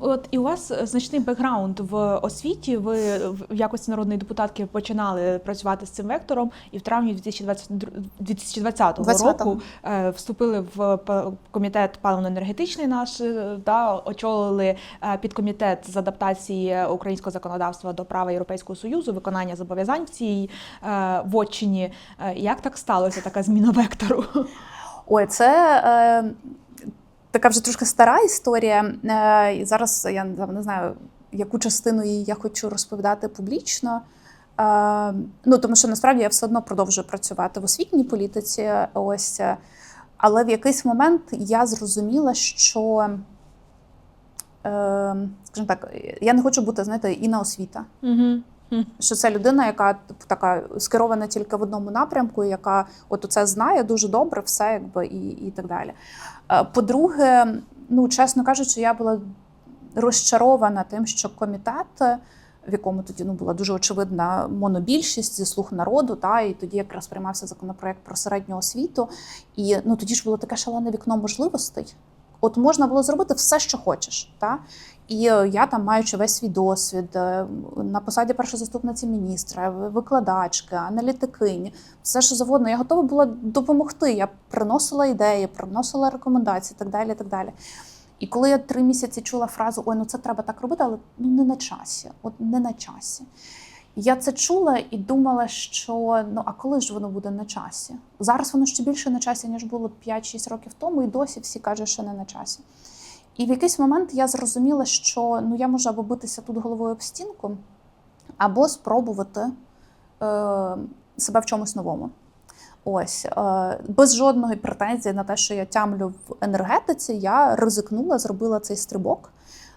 от і у вас значний бекграунд в освіті. Ви в якості народної депутатки починали працювати з цим вектором, і в травні 2020, 2020 року 20-го. е, вступили в комітет паливно-енергетичний наш е, та очолили е, підкомітет з адаптації українського законодавства до права Європейського союзу, виконання зобов'язань в цій е, вотчині. Е, Як так сталося, така зміна вектору? Ой, це е, така вже трошки стара історія. Е, і зараз я не знаю, яку частину її я хочу розповідати публічно. Е, ну, тому що насправді я все одно продовжую працювати в освітній політиці. Ось, але в якийсь момент я зрозуміла, що, е, скажімо так, я не хочу бути, знаєте, інна освіта Угу. Що це людина, яка така скерована тільки в одному напрямку, яка от це знає дуже добре, все якби і, і так далі. Е, По-друге, ну чесно кажучи, я була розчарована тим, що комітет, в якому тоді ну була дуже очевидна монобільшість зі слуг народу, та і тоді якраз приймався законопроект про середню освіту. І ну тоді ж було таке шалене вікно можливостей. От можна було зробити все, що хочеш. Та? І е, я там, маючи весь свій досвід е, на посаді першої заступниці міністра, викладачки, аналітикині, все що завгодно, я готова була допомогти. Я приносила ідеї, приносила рекомендації, так далі. Так далі. І коли я три місяці чула фразу Ой, ну це треба так робити, але ну не на часі, от не на часі. Я це чула і думала, що ну а коли ж воно буде на часі? Зараз воно ще більше на часі, ніж було 5-6 років тому, і досі всі кажуть, що не на часі. І в якийсь момент я зрозуміла, що ну я можу або битися тут головою об стінку, або спробувати е, себе в чомусь новому. Ось е, без жодної претензії на те, що я тямлю в енергетиці, я ризикнула, зробила цей стрибок.